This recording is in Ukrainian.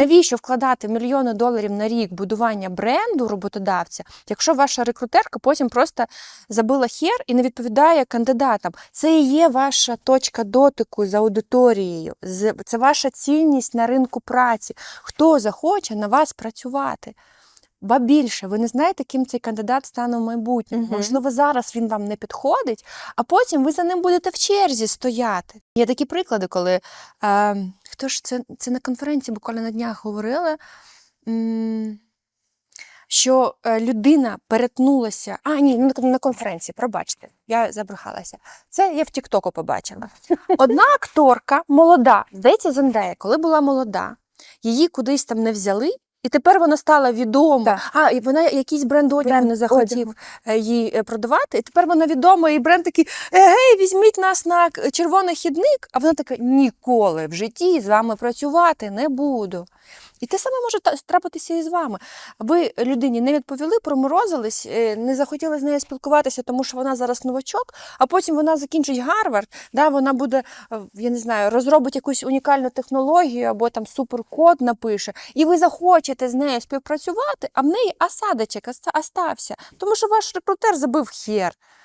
Навіщо вкладати мільйони доларів на рік будування бренду роботодавця, якщо ваша рекрутерка потім просто забила хер і не відповідає кандидатам? Це і є ваша точка дотику з аудиторією, це ваша цінність на ринку праці. Хто захоче на вас працювати? Ба більше, ви не знаєте, ким цей кандидат стане в майбутньому. Мгм. Можливо, зараз він вам не підходить, а потім ви за ним будете в черзі стояти. Є такі приклади, коли е, хто ж це, це на конференції буквально на днях говорили. Що е, людина перетнулася. А, ні, на конференції, пробачте, я забрехалася. Це я в Тіктоку побачила. Одна акторка молода, здається, Зендея, коли була молода, її кудись там не взяли, і тепер вона стала відома. Так. А, і вона якийсь бренд одягу Бренд не захотів е, їй е, продавати. І тепер вона відома, і бренд такий: «Е, гей, візьміть нас на червоний хідник. А вона така: ніколи в житті з вами працювати не буду. І те саме може трапитися і з вами. Ви людині не відповіли, проморозились, е, не захотіли з нею спілкуватися, тому що вона зараз новачок, а потім вона закінчить Гарвард, да, вона буде, е, я не знаю, розробить якусь унікальну технологію або там суперкод напише, і ви захочете з нею співпрацювати, а в неї осадочок остався, тому що ваш рекрутер забив хер.